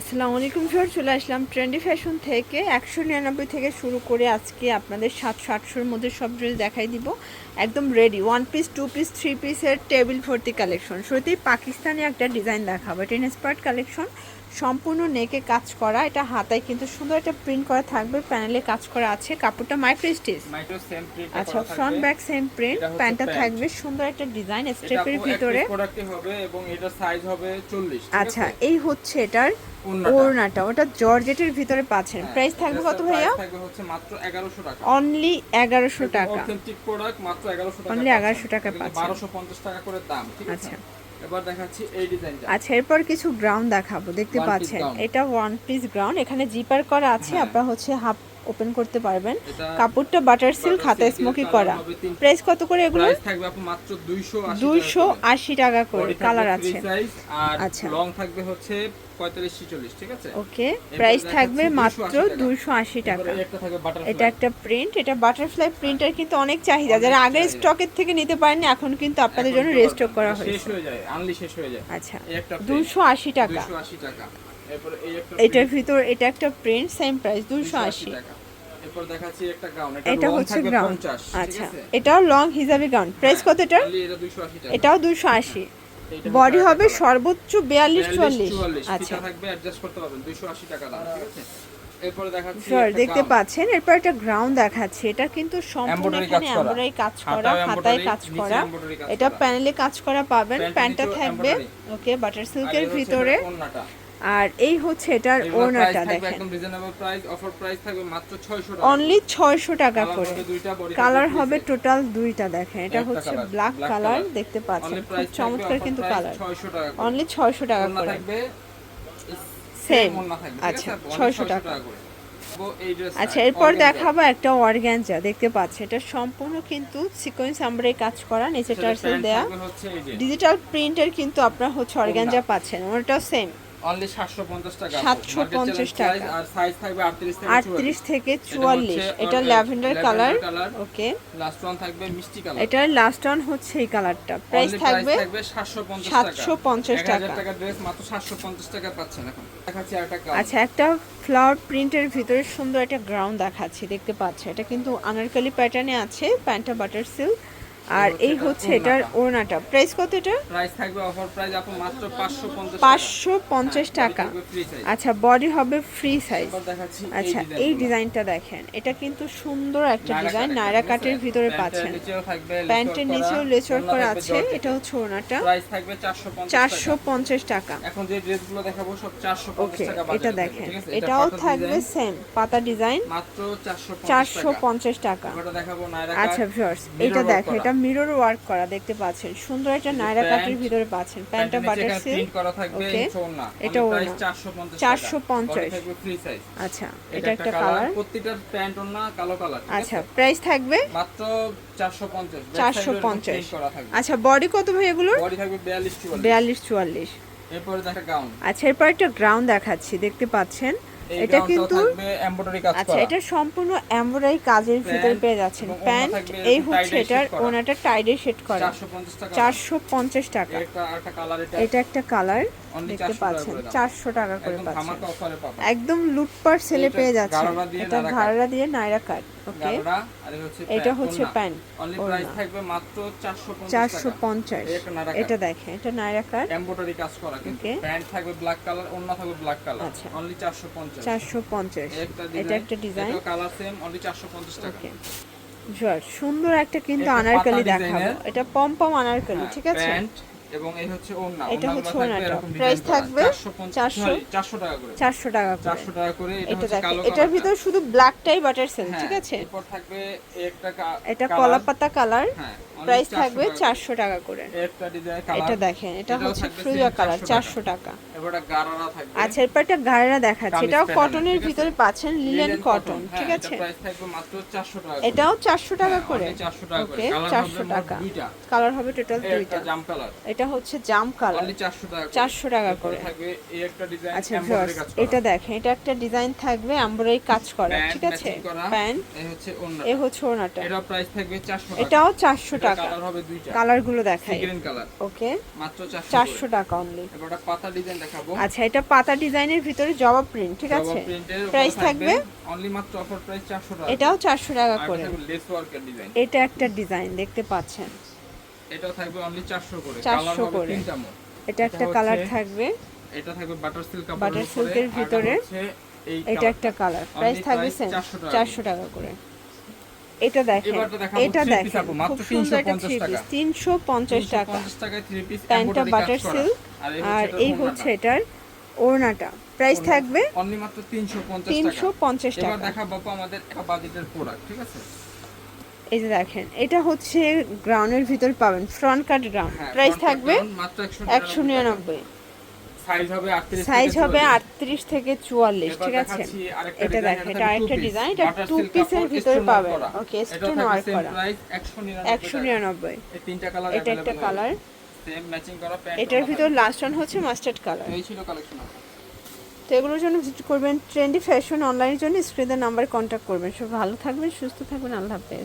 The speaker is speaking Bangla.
আসসালামু আলাইকুম স্যার চলে আসলাম ট্রেন্ডি ফ্যাশন থেকে। একশো নিরানব্বই থেকে শুরু করে আজকে আপনাদের সাতশো, আটশোর মধ্যে সব ড্রেস দেখাই দিব। একদম ready one piece two piece three পিসের টেবিল ভর্তি কালেকশন সত্যি পাকিস্তানি একটা ডিজাইন দেখাবো টেন স্পার্ট কালেকশন সম্পূর্ণ নেকে কাজ করা এটা হাতায় কিন্তু সুন্দর একটা প্রিন্ট করা থাকবে প্যানেলে কাজ করা আছে কাপড়টা মাইক্রো স্টিচ আচ্ছা ফ্রন্ট ব্যাক সেম প্রিন্ট প্যান্টটা থাকবে সুন্দর একটা ডিজাইন এটা স্টেপের ভিতরে। হবে এবং এটার সাইজ হবে 40 আচ্ছা এই হচ্ছে এটার ওড়নাটা। ওটা জর্জেটের ভিতরে পাচ্ছেন। হ্যাঁ, প্রাইস থাকবে কত ভাইয়া? price থাকবে হচ্ছে মাত্র 1100 টাকা। অনলি এগারোশো টাকা। অথেন্টিক প্রোডাক্ট মাত্র 1100 টাকা Only 1100 টাকা পাচ্ছেন। 1250 টাকা করে দাম আচ্ছা। এবার দেখাচ্ছি এই ডিজাইনটা। আচ্ছা এরপর কিছু গ্রাউন্ড দেখাবো দেখতে পাচ্ছেন। এটা ওয়ান পিস গ্রাউন্ড এখানে জিপার করা আছে আপনার আপনারা হচ্ছে হাফ ওপেন করতে পারবেন। কাপড়টা বাটার সিল্ক হাতা স্মোকি করা। প্রাইস কত করে এগুলো? প্রাইস থাকবে আপু মাত্র 280 দুইশো আশি টাকা করে। কালার আছে। আচ্ছা। লং থাকবে হচ্ছে 45 46 ঠিক আছে? ওকে। প্রাইস থাকবে মাত্র টাকা। দুইশো আশি টাকা। এটা একটা প্রিন্ট এটা বাটারফ্লাই প্রিন্টার কিন্তু অনেক চাহিদা। যারা আগের স্টকের থেকে নিতে পারেনি এখন কিন্তু আপনাদের জন্য রেস্টক করা শেষ হয়ে যায় আনলি শেষ হয়ে যায়। আচ্ছা। এই একটা দুশো আশি টাকা। 280 টাকা। এটার ভিতর এটা একটা প্রিন্ট সেম প্রাইস দুশো 280 আশি গাউন এটা হচ্ছে গ্রাউন্ড আচ্ছা এটাও লং হিসাবে গ্রাউন্ড প্রাইস কত এটা এটাও দুশো আশি। বডি হবে সর্বোচ্চ বিয়াল্লিশ 42, চুয়াল্লিশ। আচ্ছা। ফিতা থাকবে অ্যাডজাস্ট করতে পারবেন। 280 টাকা দাম ঠিক আছে? এরপর দেখাচ্ছি স্যার দেখতে পাচ্ছেন এরপর একটা গ্রাউন্ড দেখাচ্ছে। এটা কিন্তু সম্পূর্ণ এখানে কাজ করা। এমব্রয়ডারি কাজ করা হাতায় হাতায় কাজ করা। এটা প্যানেলে কাজ করা পাবেন। প্যান্টটা থাকবে। ওকে বাটার সিল্কের ভিতরে। আর এই হচ্ছে এটার ওড়নাটা দেখেন। একদম রিজনেবল প্রাইস অফার প্রাইস থাকবে মাত্র 600 টাকা। অনলি ছয়শো টাকা করে। কালার হবে টোটাল দুইটা দেখেন। এটা হচ্ছে ব্ল্যাক কালার দেখতে পাচ্ছেন। খুব চমৎকার কিন্তু কালার 600 টাকা অনলি ছয়শো টাকা করে। থাকবে সেম আচ্ছা আছে? ছয়শো 600 টাকা। করে। আচ্ছা এরপর দেখাবো একটা অর্গ্যানজা দেখতে পাচ্ছি এটা সম্পূর্ণ কিন্তু সিকোয়েন্স আমরা কাজ করা নিচে টার্সেল দেয়া। ডিজিটাল প্রিন্টের কিন্তু আপনার হচ্ছে অর্গ্যানজা পাচ্ছেন ওটাও সেম only 750 টাকা। 750 Market challenge টাকা। আর size থাকবে 38 থেকে আটত্রিশ 44 থেকে এটা lavender colour. Okay Last one থাকবে মিষ্টি কালার। লাস্ট অন হচ্ছে এই কালারটা। প্রাইস থাকবে price থাকবে 750 টাকা। 750 1000 টাকা। টাকা ড্রেস মাত্র 750 টাকা পাচ্ছেন এখন। দেখাচ্ছি আরেকটা gown। আচ্ছা একটা ফ্লাওয়ার প্রিন্টের ভিতরে সুন্দর একটা গ্রাউন্ড দেখাচ্ছি। দেখতে পাচ্ছি এটা কিন্তু আনারকলি প্যাটার্নে আছে প্যান্টটা বাটার সিল্ক আর এই হচ্ছে এটার ওড়নাটা। প্রাইস কত এটা? প্রাইস থাকবে অফার প্রাইস আপু মাত্র 550 পাঁচশো পঞ্চাশ হ্যাঁ, টাকা। আচ্ছা বডি হবে ফ্রি সাইজ আচ্ছা এই ডিজাইনটা দেখেন। এটা কিন্তু সুন্দর একটা ডিজাইন নায়রা কাটের ভিতরে পাচ্ছেন। প্যান্টের নিচেও লেচর করা আছে। এটা হচ্ছে ওড়নাটা। প্রাইস থাকবে 450 চারশো টাকা। পঞ্চাশ টাকা। এখন যে ড্রেসগুলো দেখাবো সব 450 ওকে টাকা এটা দেখেন। এটাও থাকবে সেম পাতা ডিজাইন মাত্র 450 চারশো টাকা। আচ্ছা ভিউয়ার্স এটা work দেখো এটা মিরর ওয়ার্ক করা দেখতে পাচ্ছেন। সুন্দর একটা নায়রা কাটের ভিতরে পাচ্ছেন। প্যান্টটা বাটার সিল্ক। করা থাকবে ওকে। এটা এটা প্রাইস 450 450 থাকবে ফ্রি সাইজ আচ্ছা এটা একটা কালার প্রত্যেকটা প্যান্ট ওড়না কালো কালার আচ্ছা প্রাইস থাকবে? মাত্র 450 Back চারশো side এ এরকম পঞ্চাশ। print করা থাকবে। আচ্ছা বডি কত ভাই এগুলোর? বডি থাকবে 42 44 বিয়াল্লিশ চুয়াল্লিশ। এরপরে দেখা গাউন আচ্ছা এরপর একটা গ্রাউন্ড দেখাচ্ছি দেখতে পাচ্ছেন। এটা কিন্তু এমব্রয়ডারি কাজ আচ্ছা এটা সম্পূর্ণ এমব্রয়ডারি কাজের ভিতরে পেয়ে যাচ্ছেন। প্যান্ট এই হচ্ছে এটার ওনাটা টাইডে সেট করা। 450 টাকা। চারশো পঞ্চাশ টাকা। একটা কালার এটা একটা কালার দেখতে পাচ্ছেন চারশো টাকা করে একদম পাচ্ছেন। একদম লুটপার সেলে পেয়ে যাচ্ছেন। এটা ঘাড়া দিয়ে নাইরা কাট ওকে। এটা হচ্ছে প্যান্ট থাকবে মাত্র চারশো পঞ্চাশ এটা দেখেন এটা নাইরা কাট। এমব্রয়ডারি কাজ করা কিন্তু প্যান্ট থাকবে ব্ল্যাক কালার ওড়না থাকবে ব্ল্যাক কালার আচ্ছা। অনলি চারশো পঞ্চাশ। এই একটা এটা একটা ডিজাইন কালার সেম অনলি 450 টাকা। জোয়ার সুন্দর একটা কিন্তু আনারকলি দেখাবো। এটা পম পম আনারকলি হ্যাঁ, ঠিক আছে? এবং এই হচ্ছে ওড়না। এটা হচ্ছে ওড়নাটা। করা। থাকবে 400 400 টাকা করে। চারশো টাকা করে। 400 টাকা করে। এটা হচ্ছে কালো এটার ভিতর শুধু ব্ল্যাকটাই বাটার সেল ঠিক আছে? এরপর থাকবে একটা এটা কলাপাতা কালার হ্যাঁ, প্রাইস থাকবে। চারশো টাকা করে। এটা দেখেন এটা হচ্ছে ফ্রুজা কালার 400 চারশো টাকা। এবার গারারা থাকবে। আচ্ছা এরপর একটা গাড়া দেখাচ্ছে। এটাও কটনের ভিতরে পাচ্ছেন লিলেন কটন হ্যাঁ, ঠিক আছে? প্রাইস থাকবে মাত্র 400 টাকা এটাও চারশো টাকা হ্যাঁ, করে। 400 টাকা করে। ওকে চারশো টাকা। কালার হবে টোটাল দুইটা। জাম কালার এটা হচ্ছে জাম কালার অনলি 400 টাকা করে। চারশো টাকা করে। থাকবে এই একটা ডিজাইন আচ্ছা এটা দেখেন এটা একটা ডিজাইন থাকবে এমব্রয়ডারি কাজ করা ঠিক আছে? প্যান্ট এই হচ্ছে ওড়না এ হচ্ছে ওনাটা এটা প্রাইস থাকবে 400 টাকা। এটাও চারশো টাকা কালার হবে দুইটা। কালারগুলো দেখাই। Green colour. ওকে। মাত্র 400 চারশো টাকা অনলি এবার পাতা ডিজাইন দেখাবো। আচ্ছা এটা পাতা ডিজাইনের ভিতরে জবা প্রিন্ট ঠিক আছে? প্রাইস থাকবে। অনলি মাত্র অফার প্রাইস 400 টাকা। এটাও চারশো টাকা করে। লেস ওয়ার্কের ডিজাইন এটা একটা ডিজাইন দেখতে পাচ্ছেন? এটাও থাকবে অনলি 400 করে। 400 কালার হবে করে। তিনটা মোট। এটা একটা কালার থাকবে। এটা থাকবে বাটার সিল্ক কাপড়ের এর আর ভিতরে এটা একটা কালার প্রাইস থাকবে 400 টাকা। চারশো টাকা করে। এটা দেখেন এটা দেখেন খুব সুন্দর একটা থ্রি পিস তিনশো পঞ্চাশ টাকা। 350 টাকায় থ্রি পিস প্যান্টটা বাটার সিল্ক আর এই হচ্ছে এটার ওড়নাটা। প্রাইস থাকবে অনলি মাত্র 350 তিনশো পঞ্চাশ এবার টাকা। দেখাবো আপু আমাদের বাজেটের প্রোডাক্ট ঠিক আছে? এই যে দেখেন এটা হচ্ছে গ্রাউন্ডের ভিতর পাবেন ফ্রন্ট কাট গ্রাউন্ড প্রাইস থাকবে একশো নিরানব্বই। সাইজ হবে 38 সাইজ হবে 44 আটত্রিশ থেকে চুয়াল্লিশ এবার ঠিক আছে? এটা দেখেন এটা আরেকটা ডিজাইন এটা টু পিসের ভিতরে করা। ওকে স্টোন ওয়ার্ক করা। price, 199 একশো নিরানব্বই। এই তিনটা কালার এটা একটা কালার সেম ম্যাচিং করা প্যান্ট এটার ভিতর লাস্ট ওয়ান হচ্ছে মাস্টার্ড কালার এই ছিল কালেকশন তো এগুলোর জন্য ভিজিট করবেন। ট্রেন্ডি ফ্যাশন অনলাইনের জন্য স্ক্রিনের নাম্বারে কন্ট্যাক্ট করবেন। সব ভালো থাকবেন সুস্থ থাকবেন। আল্লাহ হাফেজ।